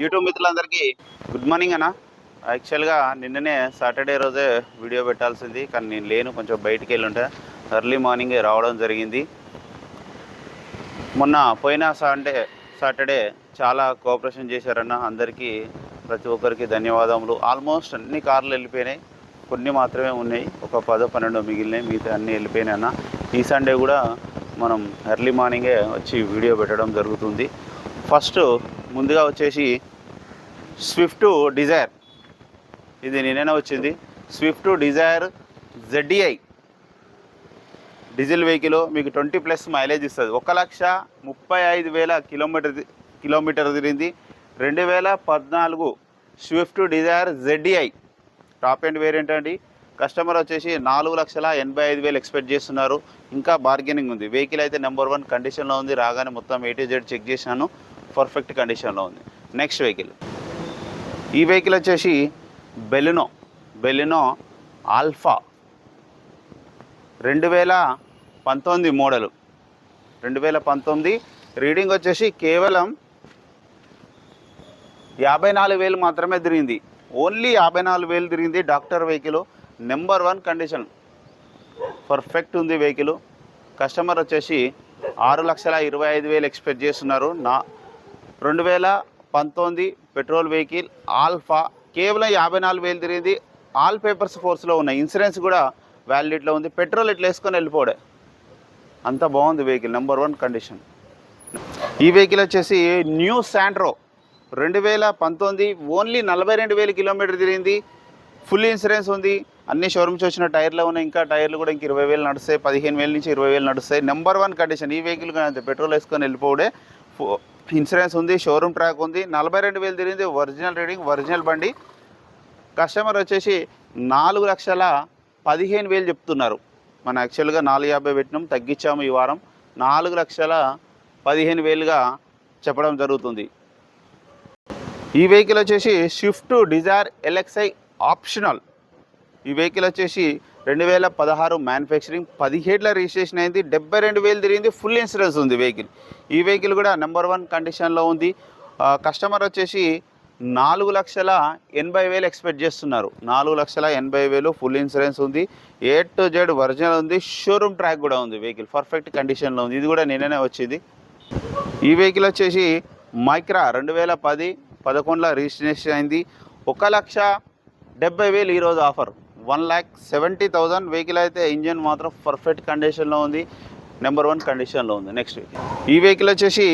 YouTube మిత్రులందరికీ good morning అన్న. యాక్చువల్గా నిన్ననే సాటర్డే రోజే వీడియో పెట్టాల్సింది కానీ నేను లేను కొంచెం బయటికి వెళ్ళి ఉంటే ఎర్లీ మార్నింగ్ రావడం జరిగింది. మొన్న పోయిన సండే సాటర్డే చాలా కోఆపరేషన్ చేశారన్న అందరికీ ప్రతి ఒక్కరికి ధన్యవాదములు. ఆల్మోస్ట్ అన్ని కార్లు వెళ్ళిపోయినాయి కొన్ని మాత్రమే ఉన్నాయి. ఒక పదో పన్నెండు మిగిలినాయి మిగతా అన్నీ వెళ్ళిపోయినాయి అన్న. ఈ సండే కూడా మనం ఎర్లీ మార్నింగే వచ్చి వీడియో పెట్టడం జరుగుతుంది. ఫస్ట్ ముందుగా వచ్చేసి స్విఫ్ట్ డిజైర్ ఇది నేనైనా వచ్చింది. Swift Dzire ZDI diesel vehicle మీకు ట్వంటీ ప్లస్ మైలేజ్ ఇస్తుంది. ఒక లక్ష ముప్పై ఐదు వేల కిలోమీటర్ కిలోమీటర్ తిరిగింది. రెండు వేల పద్నాలుగు Swift Dzire ZDI top end variant అండి. కస్టమర్ వచ్చేసి నాలుగు లక్షల ఎనభై ఐదు వేలు ఎక్స్పెక్ట్ చేస్తున్నారు. ఇంకా బార్గెనింగ్ ఉంది. వెహికల్ అయితే నెంబర్ వన్ కండిషన్లో ఉంది. రాగానే మొత్తం ఏ టు జెడ్ చెక్ చేశాను. పర్ఫెక్ట్ కండిషన్లో ఉంది. Next vehicle. ఈ వెహికల్ వచ్చేసి బెలినో బెలినో ఆల్ఫా. రెండు వేల పంతొమ్మిది మోడలు. రెండు వేల పంతొమ్మిది రీడింగ్ వచ్చేసి కేవలం యాభై నాలుగు వేలు మాత్రమే తిరిగింది. ఓన్లీ యాభై నాలుగు వేలు తిరిగింది doctor vehicle. Number one condition. Perfect ఉంది వెహికల్. కస్టమర్ వచ్చేసి ఆరు లక్షల ఇరవై ఐదు వేలు ఎక్స్పెక్ట్ చేస్తున్నారు. నా రెండు వేల పంతొమ్మిది పెట్రోల్ వెహికల్ ఆల్ఫా కేవలం యాభై నాలుగు వేలు తిరిగింది. ఆల్ పేపర్స్ ఫోర్స్లో ఉన్నాయి ఇన్సూరెన్స్ కూడా వ్యాలిడిటీలో ఉంది. పెట్రోల్ ఇట్లా వేసుకొని వెళ్ళిపోవడే. అంత బాగుంది వెహికల్ నెంబర్ వన్ కండిషన్. ఈ వెహికల్ వచ్చేసి న్యూ శాంట్రో. రెండు వేల పంతొమ్మిది ఓన్లీ నలభై రెండు వేల కిలోమీటర్ తిరిగింది. ఫుల్ ఇన్సూరెన్స్ ఉంది. అన్ని షోరూమ్స్ వచ్చిన టైర్లు ఉన్నాయి. ఇంకా టైర్లు కూడా ఇంక ఇరవై వేలు నడుస్తాయి. పదిహేను వేల నుంచి ఇరవై వేలు నడుస్తాయి. Number one condition. ఈ వెహికల్ కానీ పెట్రోల్ వేసుకొని వెళ్ళిపోవడే. ఇన్సూరెన్స్ ఉంది షోరూమ్ ట్రాక్ ఉంది. నలభై రెండు వేలు తిరిగింది ఒరిజినల్ రీడింగ్ ఒరిజినల్ బండి. కస్టమర్ వచ్చేసి నాలుగు లక్షల పదిహేను వేలు చెప్తున్నారు. మనం యాక్చువల్గా నాలుగు యాభై పెట్టినాం తగ్గించాము ఈ వారం. నాలుగు లక్షల పదిహేను వేలుగా చెప్పడం జరుగుతుంది. ఈ వెహికల్ వచ్చేసి స్విఫ్ట్ డిజైర్ ఎల్ఎక్స్ఐ ఆప్షనల్. ఈ వెహికల్ వచ్చేసి రెండు వేల పదహారు మ్యానుఫ్యాక్చరింగ్ పదిహేడుల రిజిస్ట్రేషన్ అయింది డెబ్బై రెండు వేలు తిరిగింది ఫుల్ ఇన్సూరెన్స్ ఉంది వెహికల్ ఈ వెహికల్ కూడా నెంబర్ వన్ కండిషన్లో ఉంది. కస్టమర్ వచ్చేసి నాలుగు లక్షల ఎనభై వేలు ఎక్స్పెక్ట్ చేస్తున్నారు. నాలుగు లక్షల ఎనభై వేలు ఫుల్ ఇన్సూరెన్స్ ఉంది. ఏ టు జెడ్ ఒరిజినల్ ఉంది. షోరూమ్ ట్రాక్ కూడా ఉంది వెహికల్ పర్ఫెక్ట్ కండిషన్లో ఉంది. ఇది కూడా నిన్ననే వచ్చింది. ఈ వెహికల్ వచ్చేసి మైక్రా రెండు వేల పది పదకొండులో రిజిస్ట్రేషన్ అయింది. ఒక లక్ష డెబ్బై వేలు ఈరోజు offer one lakh seventy thousand vehicle అయితే ఇంజన్ మాత్రం పర్ఫెక్ట్ కండిషన్లో ఉంది. నెంబర్ వన్ కండిషన్లో ఉంది. నెక్స్ట్ వెహికల్ ఈ వెహికల్ వచ్చేసి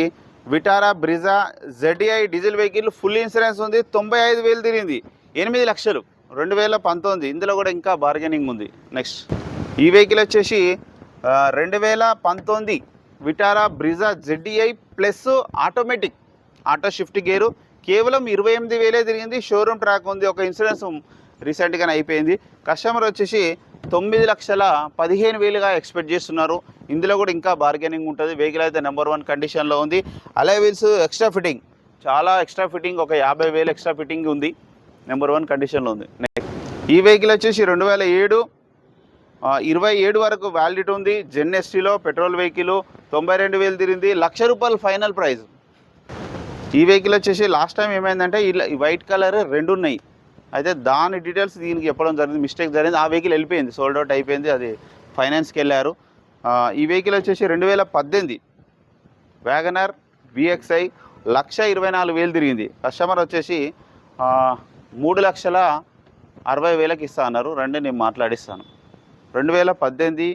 Vitara Brezza ZI diesel vehicle full insurance ఉంది. తొంభై ఐదు వేలు తిరిగింది. ఎనిమిది లక్షలు. రెండు వేల పంతొమ్మిది. ఇందులో కూడా ఇంకా బార్గెనింగ్ ఉంది. నెక్స్ట్ ఈ వెహికల్ వచ్చేసి రెండు వేల పంతొమ్మిది Vitara Brezza ZDi plus automatic auto shift gear కేవలం ఇరవై ఎనిమిది వేలే తిరిగింది. షోరూమ్ ట్రాక్ ఉంది. ఒక ఇన్సూరెన్స్ రీసెంట్గానే అయిపోయింది. కస్టమర్ వచ్చేసి తొమ్మిది లక్షల పదిహేను వేలుగా ఎక్స్పెక్ట్ చేస్తున్నారు. ఇందులో కూడా ఇంకా బార్గెనింగ్ ఉంటుంది. వెహికల్ అయితే నెంబర్ వన్ కండిషన్లో ఉంది. Alloy wheels extra fitting. చాలా ఎక్స్ట్రా ఫిట్టింగ్ ఒక యాభై వేలు ఎక్స్ట్రా ఫిట్టింగ్ ఉంది. నెంబర్ వన్ కండిషన్లో ఉంది. ఈ వెహికల్ వచ్చేసి రెండు వేల ఏడు ఇరవై ఏడు వరకు వ్యాలిడిటీ ఉంది. జెన్ ఎస్టీలో పెట్రోల్ వెహికల్ తొంభై రెండు వేలు తిరిగింది. లక్ష రూపాయలు ఫైనల్ ప్రైస్. ఈ వెహికల్ వచ్చేసి లాస్ట్ టైం ఏమైందంటే ఇలా ఈ వైట్ కలర్ రెండు ఉన్నాయి. అయితే దాని డీటెయిల్స్ దీనికి చెప్పడం జరిగింది. మిస్టేక్ జరిగింది. ఆ వెహికల్ వెళ్ళిపోయింది. సోల్డ్ అవుట్ అయిపోయింది. అది ఫైనాన్స్కి వెళ్ళారు. ఈ వెహికల్ వచ్చేసి రెండు వేల పద్దెనిమిది వ్యాగనర్ విఎక్స్ఐ లక్ష ఇరవై నాలుగు వేలు తిరిగింది. కస్టమర్ వచ్చేసి మూడు లక్షల అరవై వేలకు ఇస్తా అన్నారు. రండి నేను మాట్లాడిస్తాను. రెండు వేల పద్దెనిమిది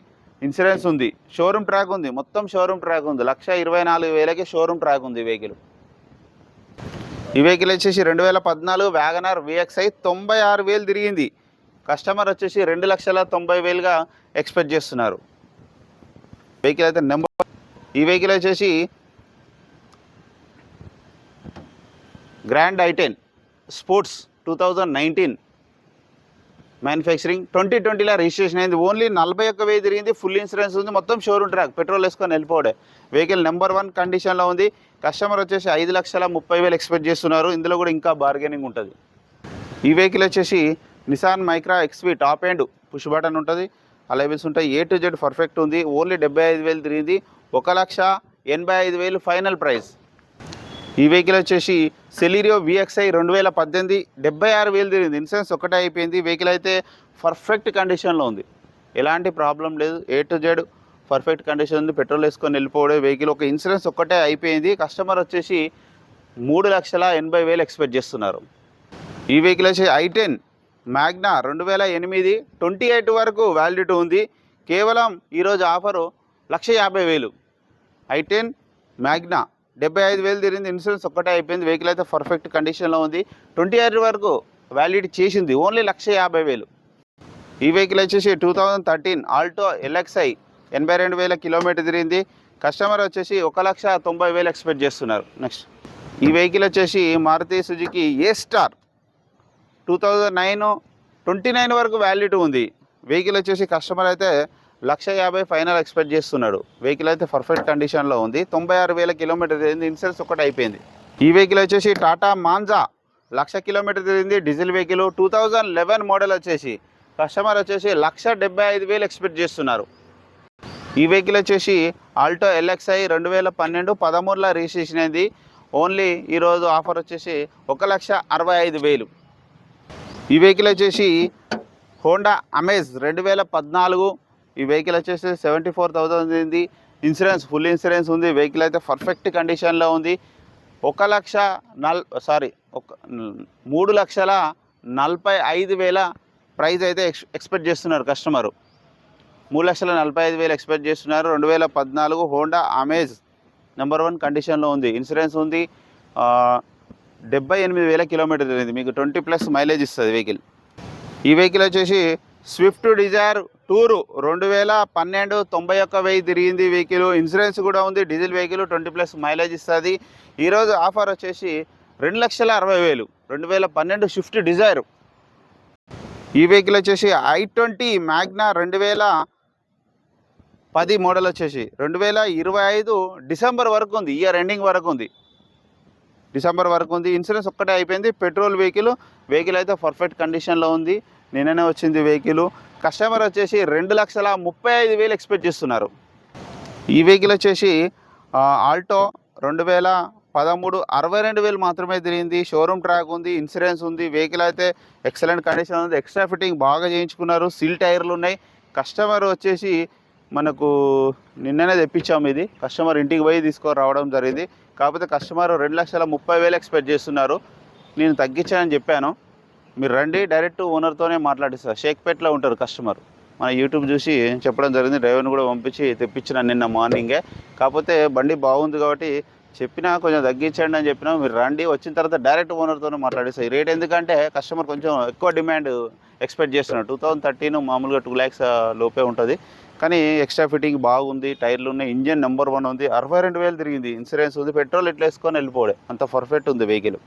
ఇన్సూరెన్స్ ఉంది. షోరూమ్ ట్రాక్ ఉంది. మొత్తం షోరూమ్ ట్రాక్ ఉంది. లక్ష ఇరవై నాలుగు వేలకి షోరూమ్ ట్రాక్ ఉంది వెహికల్ ఈ వెహికల్ వచ్చేసి రెండు వేల పద్నాలుగు వ్యాగనార్ విఎక్స్ఐ తొంభై ఆరు వేలు తిరిగింది. కస్టమర్ వచ్చేసి రెండు లక్షల తొంభై వేలుగా ఎక్స్పెక్ట్ చేస్తున్నారు. వెహికల్ అయితే నెంబర్ ఈ వెహికల్ వచ్చేసి grand i ten sports two thousand nineteen manufacturing twenty ట్వంటీలో రిజిస్ట్రేషన్ అయింది. ఓన్లీ నలభై ఒక్క వెయ్యి తిరిగింది. ఫుల్ ఇన్సూరెన్స్ ఉంది. మొత్తం షోరూమ్ ట్రాక్ పెట్రోల్ వేసుకొని వెళ్ళిపోవడే. వెహికల్ నెంబర్ వన్ కండిషన్లో ఉంది. కస్టమర్ వచ్చేసి ఐదు లక్షల ముప్పై వేలు ఎక్స్పెక్ట్ చేస్తున్నారు. ఇందులో కూడా ఇంకా బార్గెనింగ్ ఉంటుంది. ఈ వెహికల్ వచ్చేసి Nissan Micra XV top end push button ఉంటుంది. అలైబుల్స్ ఉంటాయి. ఏ టు జెడ్ పర్ఫెక్ట్ ఉంది. ఓన్లీ డెబ్బై ఐదు వేలు తిరిగింది. ఒక లక్ష ఎనభై ఐదు వేలు ఫైనల్ ప్రైస్ ఈ వెహికల్ వచ్చేసి సెలీరియో విఎక్స్ఐ రెండు వేల పద్దెనిమిది డెబ్బై ఆరు వేలు తిరిగింది. ఇన్సూరెన్స్ ఒకటే అయిపోయింది. వెహికల్ అయితే పర్ఫెక్ట్ కండిషన్లో ఉంది. ఎలాంటి ప్రాబ్లం లేదు. A to Z perfect condition ఉంది. పెట్రోల్ వేసుకొని వెళ్ళిపోవడే వెహికల్ ఒక ఇన్సూరెన్స్ ఒక్కటే అయిపోయింది. కస్టమర్ వచ్చేసి మూడు లక్షల ఎనభై వేలు ఎక్స్పెక్ట్ చేస్తున్నారు. ఈ వెహికల్ వచ్చి ఐ టెన్ మ్యాగ్నా రెండు వేల ఎనిమిది ట్వంటీ ఎయిట్ వరకు వ్యాలిడిటీ ఉంది. కేవలం ఈరోజు ఆఫరు లక్ష యాభై వేలు. ఐ టెన్ మ్యాగ్నా డెబ్బై ఐదు వేలు తిరిగింది ఇన్సూరెన్స్ ఒక్కటే అయిపోయింది వెహికల్ అయితే పర్ఫెక్ట్ కండిషన్లో ఉంది. ట్వంటీ ఆర్ వరకు వ్యాలిడిటీ చేసింది ఓన్లీ లక్ష యాభై వేలు. ఈ వెహికల్ వచ్చేసి two thousand thirteen Alto LXi ఎనభై రెండు వేల కిలోమీటర్ తిరిగింది. కస్టమర్ వచ్చేసి ఒక లక్ష తొంభై వేలు ఎక్స్పెక్ట్ చేస్తున్నారు. నెక్స్ట్. ఈ వెహికల్ వచ్చేసి Maruti Suzuki A star? Two thousand nine twenty nine వరకు వ్యాలిడిటీ ఉంది. వెహికల్ వచ్చేసి కస్టమర్ అయితే లక్ష యాభై ఫైనల్ ఎక్స్పెక్ట్ చేస్తున్నాడు. వెహికల్ అయితే పర్ఫెక్ట్ కండిషన్లో ఉంది. తొంభై ఆరు వేల కిలోమీటర్ తిరిగింది. ఇన్సూరెన్స్ ఒకటి అయిపోయింది. ఈ వెహికల్ వచ్చేసి టాటా మాంజా లక్ష కిలోమీటర్ తిరిగింది. Diesel vehicle two thousand eleven model వచ్చేసి కస్టమర్ వచ్చేసి లక్ష డెబ్బై ఐదు వేలు ఎక్స్పెక్ట్ చేస్తున్నారు. ఈ వెహికల్ వచ్చేసి ఆల్టో ఎల్ఎక్స్ఐ రెండు వేల పన్నెండు పదమూడులో రిజిస్ట్రేషన్ అయింది. ఓన్లీ ఈరోజు ఆఫర్ వచ్చేసి ఒక లక్ష అరవై ఐదు వేలు. ఈ వెహికల్ వచ్చేసి హోండా అమేజ్ రెండు వేల పద్నాలుగు ఈ వెహికల్ వచ్చేసి సెవెంటీ ఫోర్ థౌజండ్ ఉంది. ఇన్సూరెన్స్ ఫుల్ ఇన్సూరెన్స్ ఉంది. వెహికల్ అయితే పర్ఫెక్ట్ కండిషన్లో ఉంది. ఒక లక్ష నల్ సారీ ఒక మూడు లక్షల నలభై ఐదు వేల ప్రైజ్ అయితే ఎక్స్ ఎక్స్పెక్ట్ చేస్తున్నారు కస్టమరు మూడు లక్షల నలభై ఐదు వేలు ఎక్స్పెక్ట్ చేస్తున్నారు. రెండు వేల పద్నాలుగు హోండా అమేజ్ నెంబర్ వన్ కండిషన్లో ఉంది. ఇన్సూరెన్స్ ఉంది. డెబ్బై ఎనిమిది వేల కిలోమీటర్ ఉంది. మీకు ట్వంటీ ప్లస్ మైలేజ్ ఇస్తుంది వెహికల్ ఈ వెహికల్ వచ్చేసి స్విఫ్ట్ డిజైర్ టూరు రెండు వేల పన్నెండు తొంభై ఒక్క వెయ్యి తిరిగింది వెహికల్. ఇన్సూరెన్స్ కూడా ఉంది. Diesel vehicle twenty plus mileage ఇస్తుంది. ఈరోజు ఆఫర్ వచ్చేసి రెండు లక్షల అరవై వేలు. రెండు వేల పన్నెండు స్విఫ్ట్ డిజైర్. ఈ వెహికల్ వచ్చేసి ఐ ట్వంటీ మ్యాగ్నా రెండు వేల పది మోడల్ వచ్చేసి రెండు వేల ఇరవై ఐదు డిసెంబర్ వరకు ఉంది. ఇయర్ ఎండింగ్ వరకు ఉంది. డిసెంబర్ వరకు ఉంది. ఇన్సూరెన్స్ ఒక్కటే అయిపోయింది. పెట్రోల్ వెహికల్ వెహికల్ అయితే పర్ఫెక్ట్ కండిషన్లో ఉంది. నిన్ననే వచ్చింది వెహికల్. కస్టమర్ వచ్చేసి రెండు లక్షల ముప్పై ఐదు వేలు ఎక్స్పెక్ట్ చేస్తున్నారు. ఈ వెహికల్ వచ్చేసి ఆల్టో రెండు వేల పదమూడు అరవై రెండు వేలు మాత్రమే తిరిగింది. షోరూమ్ ట్రాక్ ఉంది ఇన్సూరెన్స్ ఉంది వెహికల్ అయితే ఎక్సలెంట్ కండిషన్ ఉంది. ఎక్స్ట్రా ఫిట్టింగ్ బాగా చేయించుకున్నారు. సీల్ టైర్లు ఉన్నాయి. కస్టమర్ వచ్చేసి మనకు నిన్ననే తెప్పించాము ఇది. కస్టమర్ ఇంటికి పోయి తీసుకొని రావడం జరిగింది. కాకపోతే కస్టమర్ రెండు లక్షల ముప్పై వేలు ఎక్స్పెక్ట్ చేస్తున్నారు. నేను తగ్గించానని చెప్పాను. మీరు రండి డైరెక్ట్ ఓనర్తోనే మాట్లాడిస్తారు షేక్పేట్లో ఉంటారు కస్టమర్. మన యూట్యూబ్ చూసి చెప్పడం జరిగింది డ్రైవర్ని కూడా పంపించి తెప్పించిన నిన్న మార్నింగే. కాకపోతే బండి బాగుంది కాబట్టి చెప్పినా కొంచెం తగ్గించండి అని చెప్పినా మీరు రండి వచ్చిన తర్వాత డైరెక్ట్ ఓనర్తోనే మాట్లాడిస్తారు ఈ రేట్ ఎందుకంటే కస్టమర్ కొంచెం ఎక్కువ డిమాండ్ ఎక్స్పెక్ట్ చేస్తున్నాడు టూ థౌజండ్ థర్టీన్ మామూలుగా టూ ల్యాక్స్ లోపే ఉంటుంది. కానీ ఎక్స్ట్రా ఫిట్టింగ్ బాగుంది టైర్లు ఉన్నాయి ఇంజన్ నెంబర్ వన్ ఉంది. అరవై రెండు వేలు తిరిగింది. ఇన్సూరెన్స్ ఉంది పెట్రోల్ ఇట్లా వేసుకొని వెళ్ళిపోవడే. అంత పర్ఫెక్ట్ ఉంది వెహికల్.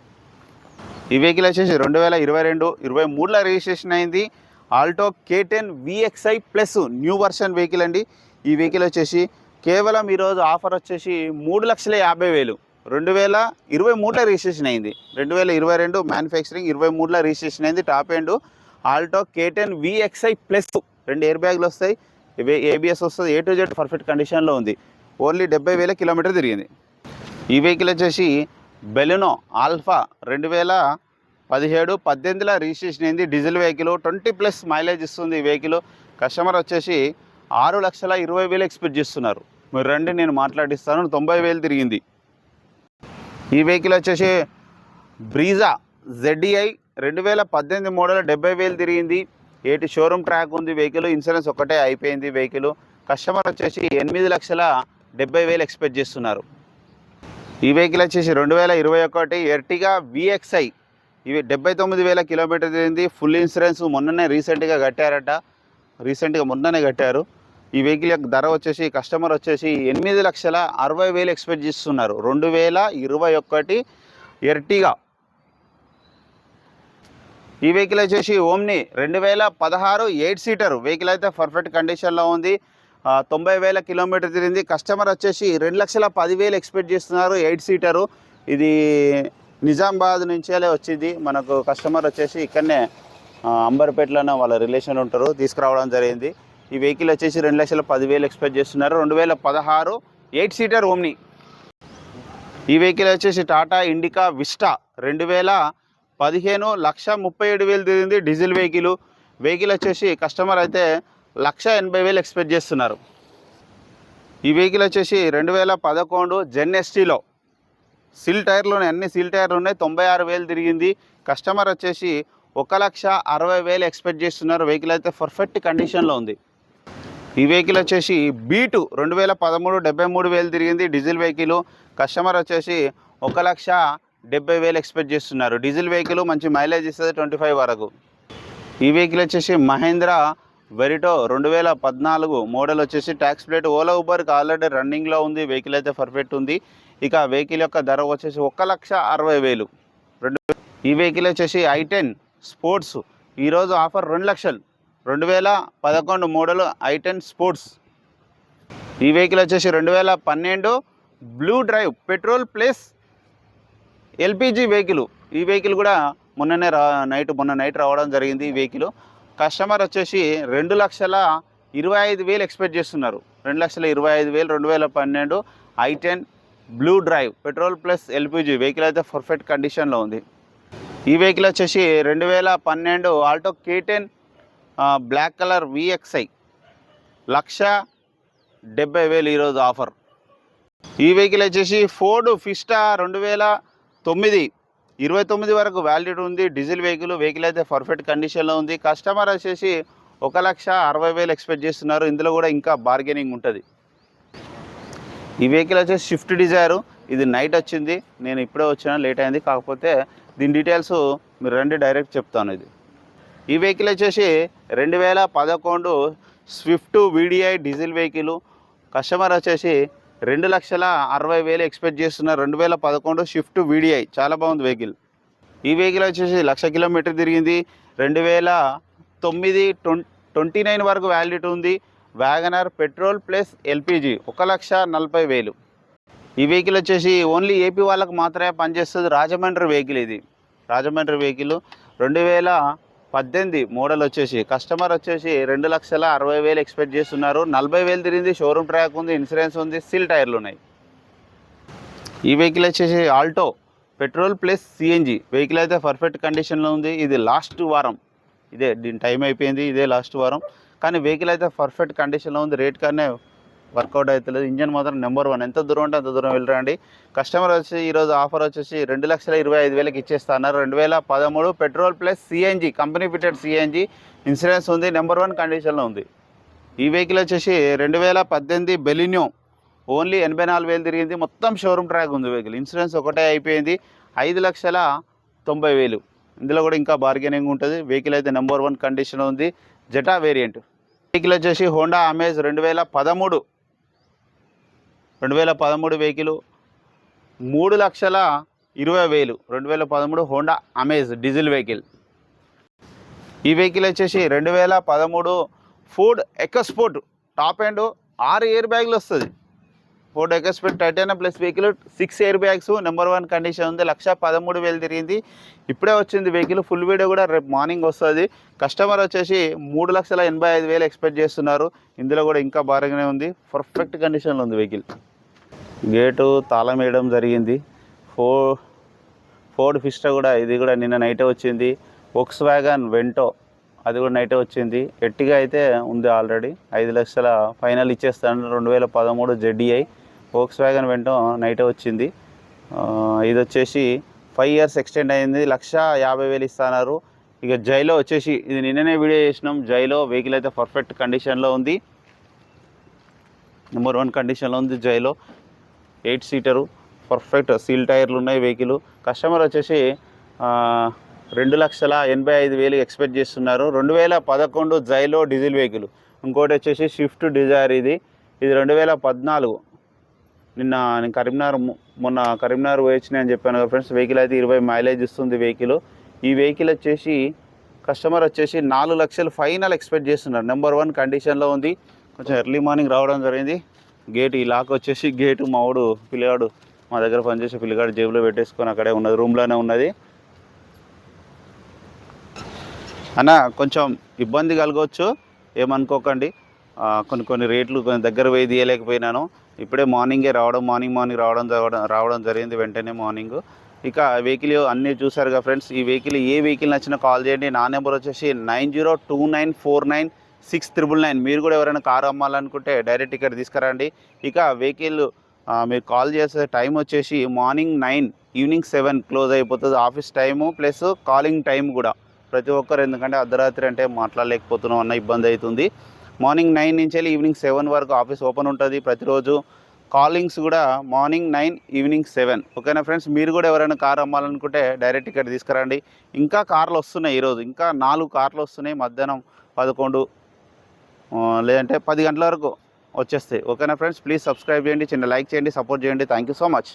ఈ వెహికల్ వచ్చేసి రెండు వేల ఇరవై రెండు ఇరవై మూడులో రిజిస్ట్రేషన్ అయింది. Alto K ten VXi plus new version vehicle అండి. ఈ వెహికల్ వచ్చేసి కేవలం ఈరోజు ఆఫర్ వచ్చేసి మూడు లక్షల యాభై వేలు. రెండు వేల ఇరవై మూడులో రిజిస్ట్రేషన్ అయింది. రెండు వేల ఇరవై రెండు మ్యానుఫ్యాక్చరింగ్ ఇరవై మూడులో రిజిస్ట్రేషన్ అయింది. Top end Alto K ten VXi plus రెండు ఎయిర్ బ్యాగ్లు వస్తాయి. ఏబిఎస్ వస్తుంది. ఏ టు జెడ్ పర్ఫెక్ట్ కండిషన్లో ఉంది. ఓన్లీ డెబ్బై వేల కిలోమీటర్ తిరిగింది. ఈ వెహికల్ వచ్చేసి బెలినో ఆల్ఫా రెండు వేల పదిహేడు పద్దెనిమిదిలో రిజిస్ట్రేషన్ అయింది. Diesel vehicle twenty plus mileage ఇస్తుంది ఈ వెహికల్. కస్టమర్ వచ్చేసి ఆరు లక్షల ఇరవై వేలు ఎక్స్పెక్ట్ చేస్తున్నారు. మీరు రండి నేను మాట్లాడిస్తాను. తొంభై వేలు తిరిగింది. ఈ వెహికల్ వచ్చేసి బ్రీజా జెడ్ఈఐ రెండు వేల పద్దెనిమిది మోడల్ డెబ్బై వేలు తిరిగింది. ఏటి షోరూమ్ ట్రాక్ ఉంది వెహికల్. ఇన్సూరెన్స్ ఒకటే అయిపోయింది వెహికల్. కస్టమర్ వచ్చేసి ఎనిమిది లక్షల డెబ్బై వేలు ఎక్స్పెక్ట్ చేస్తున్నారు. ఈ వెహికల్ వచ్చేసి రెండు వేల ఇరవై ఒకటి ఎర్టిగా విఎక్స్ఐ ఇవి డెబ్బై తొమ్మిది వేల కిలోమీటర్ తిరిగింది. ఫుల్ ఇన్సూరెన్స్ మొన్ననే రీసెంట్గా కట్టారట. రీసెంట్గా మొన్ననే కట్టారు. ఈ వెహికల్ యొక్క ధర వచ్చేసి కస్టమర్ వచ్చేసి ఎనిమిది లక్షల అరవై వేలు ఎక్స్పెక్ట్ చేస్తున్నారు. రెండు వేల ఇరవై ఒకటి ఎర్టిగా. ఈ వెహికల్ వచ్చేసి ఓమ్ని రెండు వేల పదహారు ఎయిట్ సీటర్. వెహికల్ అయితే పర్ఫెక్ట్ కండిషన్లో ఉంది. తొంభై వేల కిలోమీటర్ తిరిగింది. కస్టమర్ వచ్చేసి రెండు లక్షల పదివేలు ఎక్స్పెక్ట్ చేస్తున్నారు. Eight seater. ఇది నిజామాబాద్ నుంచే వచ్చింది. మనకు కస్టమర్ వచ్చేసి ఇక్కడనే అంబర్పేటలోనే వాళ్ళ రిలేషన్ ఉంటారు. తీసుకురావడం జరిగింది. ఈ వెహికల్ వచ్చేసి రెండు లక్షల పదివేలు ఎక్స్పెక్ట్ చేస్తున్నారు. రెండు వేల పదహారు ఎయిట్ సీటర్ ఓమ్ని. ఈ వెహికల్ వచ్చేసి టాటా ఇండికా విస్టా. రెండు వేల పదిహేను లక్ష ముప్పై ఏడు వేలు తిరిగింది డీజిల్ వెహికల్. వెహికల్ వచ్చేసి కస్టమర్ అయితే లక్ష ఎనభై వేలు ఎక్స్పెక్ట్ చేస్తున్నారు. ఈ వెహికల్ వచ్చేసి రెండు వేల పదకొండు జెన్ఎస్టీలో సిల్ టైర్లోనే అన్ని సిల్ టైర్లు ఉన్నాయి తొంభై ఆరు వేలు తిరిగింది. కస్టమర్ వచ్చేసి ఒక లక్ష అరవై వేలు ఎక్స్పెక్ట్ చేస్తున్నారు. వెహికల్ అయితే పర్ఫెక్ట్ కండిషన్లో ఉంది. ఈ వెహికల్ వచ్చేసి బీటు రెండు వేల పదమూడు డెబ్బై మూడు వేలు తిరిగింది. Diesel vehicle. కస్టమర్ వచ్చేసి ఒక లక్ష డెబ్బై వేలు ఎక్స్పెక్ట్ చేస్తున్నారు. డీజిల్ వెహికల్ మంచి మైలేజ్ ఇస్తుంది ట్వంటీ ఫైవ్ వరకు. ఈ వెహికల్ వచ్చేసి మహేంద్ర వెరిటో రెండు వేల పద్నాలుగు మోడల్ వచ్చేసి ట్యాక్స్ ప్లేట్ ఓలా ఊబర్కి ఆల్రెడీ రన్నింగ్లో ఉంది వెహికల్ అయితే పర్ఫెక్ట్ ఉంది. ఇక వెహికల్ యొక్క ధర వచ్చేసి ఒక లక్ష అరవై వేలు. రెండు ఈ వెహికల్ వచ్చేసి ఐ టెన్ స్పోర్ట్స్. ఈరోజు ఆఫర్ రెండు లక్షలు. రెండు వేల పదకొండు మోడల్ ఐ టెన్ స్పోర్ట్స్. ఈ వెహికల్ వచ్చేసి రెండు వేల పన్నెండు blue drive petrol plus LPG vehicle ఈ వెహికల్ కూడా మొన్ననే రా నైట్ మొన్న నైట్ రావడం జరిగింది ఈ వెహికల్ కస్టమర్ వచ్చేసి రెండు లక్షల ఇరవై ఐదు వేలు ఎక్స్పెక్ట్ చేస్తున్నారు. రెండు లక్షల ఇరవై ఐదు వేలు రెండు వేల పన్నెండు i ten blue drive petrol plus LPG. Vehicle అయితే పర్ఫెక్ట్ కండిషన్లో ఉంది. ఈ వెహికల్ వచ్చేసి రెండు వేల పన్నెండు Alto K ten black colour VXi lakh డెబ్బై వేలు ఈరోజు ఆఫర్ ఈ వెహికల్ వచ్చేసి ఫోర్డ్ ఫిస్టా రెండు వేల తొమ్మిది ఇరవై తొమ్మిది వరకు వ్యాలిడిటీ ఉంది. డీజిల్ వెహికల్ వెహికల్ అయితే పర్ఫెక్ట్ కండిషన్లో ఉంది. కస్టమర్ వచ్చేసి ఒక లక్ష అరవై వేలు ఎక్స్పెక్ట్ చేస్తున్నారు. ఇందులో కూడా ఇంకా బార్గెనింగ్ ఉంటుంది. ఈ వెహికల్ వచ్చేసి స్విఫ్ట్ డిజైర్ ఇది నైట్ వచ్చింది. నేను ఇప్పుడే వచ్చినా లేట్ అయింది. కాకపోతే దీని డీటెయిల్స్ మీరు రండి డైరెక్ట్ చెప్తాను ఇది. ఈ వెహికల్ వచ్చేసి రెండు వేల పదకొండు Swift VDi diesel vehicle customer వచ్చేసి రెండు లక్షల అరవై వేలు ఎక్స్పెక్ట్ చేస్తున్న రెండు వేల పదకొండు స్విఫ్ట్ వీడిఐ. చాలా బాగుంది వెహికల్. ఈ వెహికల్ వచ్చేసి లక్ష కిలోమీటర్ తిరిగింది. రెండు వేల తొమ్మిది ట్వంటీ నైన్ వరకు వ్యాలిడిటీ ఉంది. Wagon R petrol plus LPG ఒక లక్ష నలభై వేలు. ఈ వెహికల్ వచ్చేసి ఓన్లీ ఏపీ వాళ్ళకు మాత్రమే పనిచేస్తుంది. రాజమండ్రి వెహికల్ ఇది. రాజమండ్రి వెహికల్ రెండు వేల పద్దెనిమిది మోడల్ వచ్చేసి. కస్టమర్ వచ్చేసి రెండు లక్షల అరవై వేలు ఎక్స్పెక్ట్ చేస్తున్నారు. నలభై వేలు తిరిగింది షోరూమ్ ట్రాక్ ఉంది ఇన్సూరెన్స్ ఉంది సిల్ టైర్లు ఉన్నాయి. ఈ వెహికల్ వచ్చేసి Alto petrol plus CNG vehicle అయితే పర్ఫెక్ట్ కండిషన్లో ఉంది. ఇది లాస్ట్ వారం. ఇదే దీని టైం అయిపోయింది ఇదే లాస్ట్ వారం. కానీ వెహికల్ అయితే పర్ఫెక్ట్ కండిషన్లో ఉంది. రేట్ కానీ వర్కౌట్ అవుతలేదు ఇంజన్ మాత్రం నెంబర్ వన్. ఎంత దూరం ఉంటే అంత దూరం వెళ్ళరండి కస్టమర్ వచ్చి ఈరోజు ఆఫర్ వచ్చేసి రెండు లక్షల ఇరవై ఐదు వేలకి ఇచ్చేస్తున్నారు రెండు వేల పదమూడు petrol plus CNG company fitted CNG insurance ఉంది. నెంబర్ వన్ కండిషన్లో ఉంది. ఈ వెహికల్ వచ్చేసి రెండు వేల పద్దెనిమిది బెలిన్యో ఓన్లీ ఎనభై నాలుగు వేలు తిరిగింది. మొత్తం షోరూమ్ ట్రాక్ ఉంది వెహికల్. ఇన్సూరెన్స్ ఒకటే అయిపోయింది. ఐదు లక్షల తొంభై వేలు. ఇందులో కూడా ఇంకా బార్గెనింగ్ ఉంటుంది. వెహికల్ అయితే నెంబర్ వన్ కండిషన్ ఉంది. Zeta variant. వెహికల్ వచ్చేసి హోండా అమేజ్ రెండు వేల పదమూడు రెండు వేల పదమూడు వెహికల్ మూడు లక్షల ఇరవై వేలు. రెండు వేల పదమూడు హోండా అమేజ్ డీజిల్ వెహికల్. ఈ వెహికల్ వచ్చేసి రెండు వేల పదమూడు ఫోర్డ్ ఎకస్పోర్ట్. టాప్ అండ్ ఆరు ఎయిర్ బ్యాగులు వస్తుంది. Ford EcoSport Titanium plus vehicle six air bags. Number one condition ఉంది. లక్ష పదమూడు వేలు తిరిగింది. ఇప్పుడే వచ్చింది వెహికల్. ఫుల్ వీడియో కూడా రేపు మార్నింగ్ వస్తుంది. కస్టమర్ వచ్చేసి మూడు లక్షల ఎనభై ఐదు వేలు ఎక్స్పెక్ట్ చేస్తున్నారు. ఇందులో కూడా ఇంకా బాగానే ఉంది. పర్ఫెక్ట్ కండిషన్లో ఉంది వెహికల్. గేటు తాళం వేయడం జరిగింది. ఫో ఫోర్డ్ ఫిస్టా కూడా ఇది కూడా నిన్న నైటే వచ్చింది. వోక్స్ వ్యాగన్ వెంటో అది కూడా నైటే వచ్చింది. ఎట్టిగా అయితే ఉంది ఆల్రెడీ. ఐదు లక్షల ఫైనల్ ఇచ్చేస్తాను. రెండు వేల పదమూడు జెడ్డీఐ వోక్స్ వ్యాగన్ వెంటో నైటే వచ్చింది. ఇది వచ్చేసి ఫైవ్ ఇయర్స్ ఎక్స్టెండ్ అయింది. లక్ష యాభై వేలు ఇస్తున్నారు. ఇక జైలో వచ్చేసి ఇది నిన్ననే వీడియో చేసినాం. జైలో వెహికల్ అయితే పర్ఫెక్ట్ కండిషన్లో ఉంది. నెంబర్ వన్ కండిషన్లో ఉంది Xylo. Eight seater perfect seal టైర్లు ఉన్నాయి వెహికల్. కస్టమర్ వచ్చేసి రెండు లక్షల ఎనభై ఐదు వేలు ఎక్స్పెక్ట్ చేస్తున్నారు. రెండు వేల పదకొండు జైలో డీజిల్ వెహికల్. ఇంకోటి వచ్చేసి స్విఫ్ట్ డిజైర్ ఇది. ఇది రెండు వేల పద్నాలుగు. నిన్న నేను కరీంనగర్ మొన్న కరీంనగర్ పోయొచ్చిన అని చెప్పాను కదా ఫ్రెండ్స్ వెహికల్ అయితే ఇరవై మైలేజ్ ఇస్తుంది వెహికల్. ఈ వెహికల్ వచ్చేసి కస్టమర్ వచ్చేసి నాలుగు లక్షలు ఫైనల్ ఎక్స్పెక్ట్ చేస్తున్నారు. నెంబర్ వన్ కండిషన్లో ఉంది. కొంచెం ఎర్లీ మార్నింగ్ రావడం జరిగింది. గేట్ ఈ లాక్ వచ్చేసి గేటు మావుడు పిల్లగాడు మా దగ్గర పనిచేసే పిల్లగాడు జేబులో పెట్టేసుకొని అక్కడే ఉన్నది రూమ్లోనే ఉన్నది. అన్న కొంచెం ఇబ్బంది కలగవచ్చు ఏమనుకోకండి. కొన్ని కొన్ని రేట్లు కొంచెం దగ్గర పోయి తీయలేకపోయినాను. ఇప్పుడే మార్నింగే రావడం మార్నింగ్ మార్నింగ్ రావడం రావడం రావడం జరిగింది వెంటనే మార్నింగ్. ఇక వెహికల్ అన్నీ చూసారుగా ఫ్రెండ్స్ ఈ వెహికల్ ఏ వెహికల్ నచ్చినా కాల్ చేయండి. నా నెంబర్ వచ్చేసి nine zero two nine four nine six triple nine. మీరు కూడా ఎవరైనా కారు అమ్మాలనుకుంటే డైరెక్ట్ ఇక్కడ తీసుకురండి. ఇక వెహికల్ మీరు కాల్ చేసే టైం వచ్చేసి morning nine evening seven close అయిపోతుంది. Office time plus calling time కూడా. ప్రతి ఒక్కరు ఎందుకంటే అర్ధరాత్రి అంటే మాట్లాడలేకపోతున్నాం అన్న ఇబ్బంది అవుతుంది. మార్నింగ్ నైన్ నుంచి వెళ్ళి ఈవినింగ్ సెవెన్ వరకు ఆఫీస్ ఓపెన్ ఉంటుంది ప్రతిరోజు. కాలింగ్స్ కూడా మార్నింగ్ నైన్ ఈవినింగ్ సెవెన్. ఓకేనా ఫ్రెండ్స్? మీరు కూడా ఎవరైనా కార్ అమ్మాలనుకుంటే డైరెక్ట్ ఇక్కడ తీసుకురండి. ఇంకా కార్లు వస్తున్నాయి ఈరోజు. ఇంకా నాలుగు కార్లు వస్తున్నాయి. మధ్యాహ్నం పదకొండు లేదంటే పది గంటల వరకు వచ్చేస్తాయి. ఓకేనా ఫ్రెండ్స్? ప్లీజ్ సబ్స్క్రైబ్ చేయండి చిన్న లైక్ చేయండి సపోర్ట్ చేయండి. Thank you so much.